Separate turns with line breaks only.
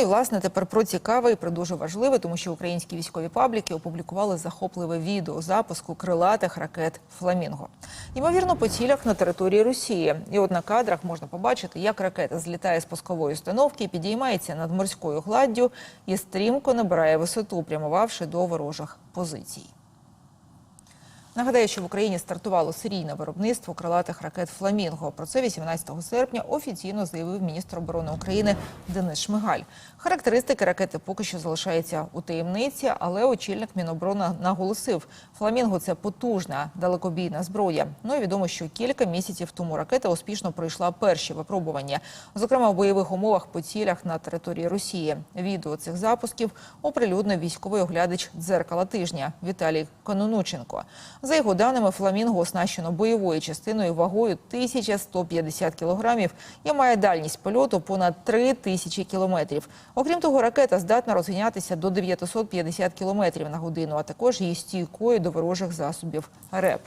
і власне тепер про цікаве і про дуже важливе, тому що українські військові пабліки опублікували захопливе відео запуску крилатих ракет Фламінго. Ймовірно, по цілях на території Росії. І от на кадрах можна побачити, як ракета злітає з пускової установки, підіймається над морською гладдю і стрімко набирає висоту, прямувавши до ворожих позицій. Нагадаю, що в Україні стартувало серійне виробництво крилатих ракет Фламінго. Про це 18 серпня офіційно заявив міністр оборони України Денис Шмигаль. Характеристики ракети поки що залишаються у таємниці, але очільник Міноборони наголосив, Фламінго це потужна далекобійна зброя. Ну і відомо, що кілька місяців тому ракета успішно пройшла перші випробування, зокрема в бойових умовах по цілях на території Росії. Відео цих запусків оприлюднив військовий оглядач дзеркала тижня Віталій Кононученко. За його даними, фламінго оснащено бойовою частиною вагою 1150 кілограмів і має дальність польоту понад 3 тисячі кілометрів. Окрім того, ракета здатна розганятися до 950 кілометрів на годину, а також є стійкою до ворожих засобів РЕП.